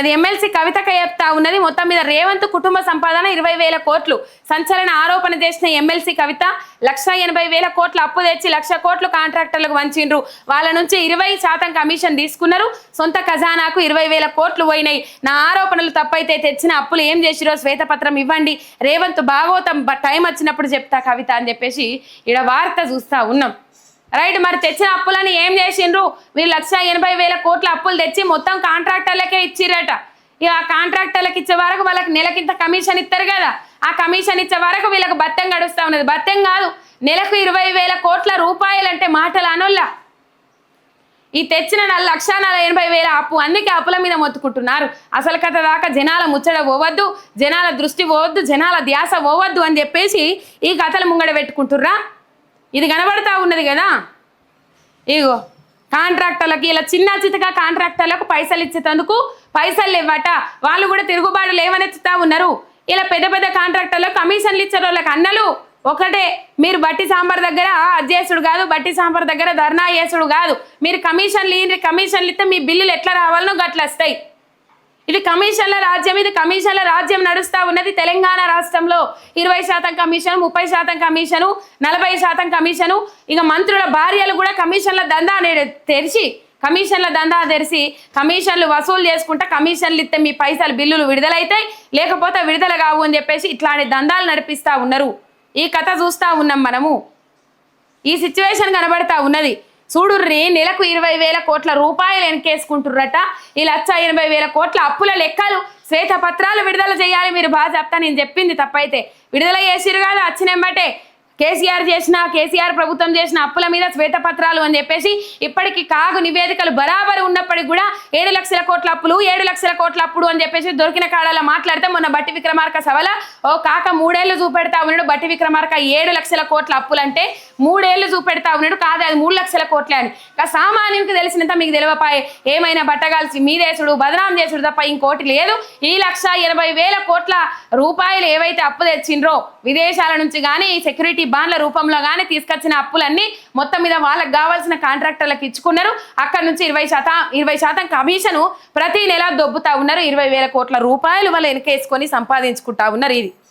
అది ఎమ్మెల్సీ కవితక చెప్తా ఉన్నది మొత్తం మీద రేవంత్ కుటుంబ సంపాదన ఇరవై వేల కోట్లు. సంచలన ఆరోపణ చేసిన ఎమ్మెల్సీ కవిత లక్ష ఎనభై వేల కోట్లు అప్పు తెచ్చి లక్ష కోట్లు కాంట్రాక్టర్లకు వంచిండ్రు. వాళ్ళ నుంచి ఇరవై శాతం కమిషన్ తీసుకున్నారు. సొంత ఖజానాకు ఇరవై వేల కోట్లు పోయినాయి. నా ఆరోపణలు తప్పైతే తెచ్చిన అప్పులు ఏం చేసిరో శ్వేతపత్రం ఇవ్వండి. రేవంత్ భాగవతం బ- టైం వచ్చినప్పుడు చెప్తా కవిత అని చెప్పేసి ఈడ వార్త చూస్తా ఉన్నాం. రైట్ మరి తెచ్చిన అప్పులని ఏం చేసిండ్రు? మీరు లక్ష ఎనభై వేల కోట్ల అప్పులు తెచ్చి మొత్తం కాంట్రాక్టర్లకే ఇచ్చిరట ఇక ఆ కాంట్రాక్టర్లకు ఇచ్చే వరకు వాళ్ళకి నెలకింత కమిషన్ ఇస్తారు కదా. ఆ కమిషన్ ఇచ్చే వరకు వీళ్ళకి బత్తం గడుస్తూ ఉన్నది. బత్తం కాదు నెలకు ఇరవై వేల కోట్ల రూపాయలు అంటే మాటలు అనొల్లా. ఈ తెచ్చిన నల్ల లక్ష నలభై ఎనభై వేల అప్పు అందుకే అప్పుల మీద మొత్తుకుంటున్నారు. అసలు కథ దాకా జనాల ముచ్చట పోవద్దు జనాల దృష్టి పోవద్దు జనాల ధ్యాస పోవద్దు అని చెప్పేసి ఈ కథలు ముంగడ పెట్టుకుంటుర్రా. ఇది కనబడతా ఉన్నది కదా? ఇగో కాంట్రాక్టర్లకి ఇలా చిన్న చితక కాంట్రాక్టర్లకు పైసలు ఇచ్చేటందుకు పైసలు ఇవ్వట వాళ్ళు కూడా తిరుగుబాటు లేవనెత్తుతా ఉన్నారు. ఇలా పెద్ద పెద్ద కాంట్రాక్టర్లకు కమిషన్లు ఇచ్చే వాళ్ళకి అన్నలు ఒకటే. మీరు బట్టి సాంబార్ దగ్గర అధ్యక్షుడు కాదు బట్టి సాంబార్ దగ్గర ధర్నా చేసుడు కాదు. మీరు కమిషన్లు ఇయ్యండి కమిషన్లు ఇస్తే మీ బిల్లులు ఎట్లా రావాలనో గట్ల వస్తాయి. ఇది కమిషన్ల రాజ్యం ఇది కమిషన్ల రాజ్యం నడుస్తూ ఉన్నది. తెలంగాణ రాష్ట్రంలో ఇరవై శాతం కమిషన్ ముప్పై శాతం కమిషను నలభై శాతం కమిషను. ఇక మంత్రుల భార్యలు కూడా కమిషన్ల దందా అనేది తెరిచి కమిషన్ల దందా తెరిచి కమిషన్లు వసూలు చేసుకుంటా కమిషన్లు ఇస్తే మీ పైసలు బిల్లులు విడుదలైతాయి. లేకపోతే విడుదల కావు అని చెప్పేసి ఇట్లాంటి దందాలు నడిపిస్తా ఉన్నారు. ఈ కథ చూస్తా ఉన్నాం మనము. ఈ సిచ్యువేషన్ కనబడతా ఉన్నది. చూడుర్రి నెలకు ఇరవై వేల కోట్ల రూపాయలు వెనకేసుకుంటుర్రట. ఈ లక్ష ఎనభై వేల కోట్ల అప్పుల లెక్కలు శ్వేత పత్రాలు విడుదల చేయాలి మీరు బాగా చెప్తా నేను చెప్పింది తప్పైతే. విడుదల చేసిరు కాదు వచ్చినెంబటే కేసీఆర్ చేసిన కేసీఆర్ ప్రభుత్వం చేసిన అప్పుల మీద శ్వేతపత్రాలు అని చెప్పేసి ఇప్పటికి కాగు నివేదికలు బరాబరు ఉన్నప్పటికీ కూడా ఏడు లక్షల కోట్ల అప్పులు ఏడు లక్షల కోట్ల అప్పుడు అని చెప్పేసి దొరికిన కాడాల మాట్లాడితే మొన్న బట్టి విక్రమార్క సభల ఓ కాక మూడేళ్ళు చూపెడతా ఉన్నాడు బట్టి విక్రమార్క ఏడు లక్షల కోట్ల అప్పులు అంటే మూడేళ్ళు చూపెడతా ఉన్నాడు. కాదు అది మూడు లక్షల కోట్లే అని. సామాన్యునికి తెలిసినంత మీకు తెలియపాయే. ఏమైనా బట్టగాల్సి మీదేశుడు బదనాం చేసుడు తప్ప ఇంకోటి లేదు. ఈ లక్ష ఎనభై వేల కోట్ల రూపాయలు ఏవైతే అప్పు తెచ్చిండ్రో విదేశాల నుంచి కానీ సెక్యూరిటీ బాండ్ల రూపంలో కానీ తీసుకొచ్చిన అప్పులన్నీ మొత్తం మీద వాళ్ళకి కావాల్సిన కాంట్రాక్టర్లకు ఇచ్చుకున్నారు. అక్కడ నుంచి ఇరవై శాతం ఇరవై శాతం కమిషను ప్రతి నెల దొబ్బుతా ఉన్నారు. ఇరవై వేల కోట్ల రూపాయలు వాళ్ళు వెనకేసుకొని సంపాదించుకుంటా ఉన్నారు ఇది.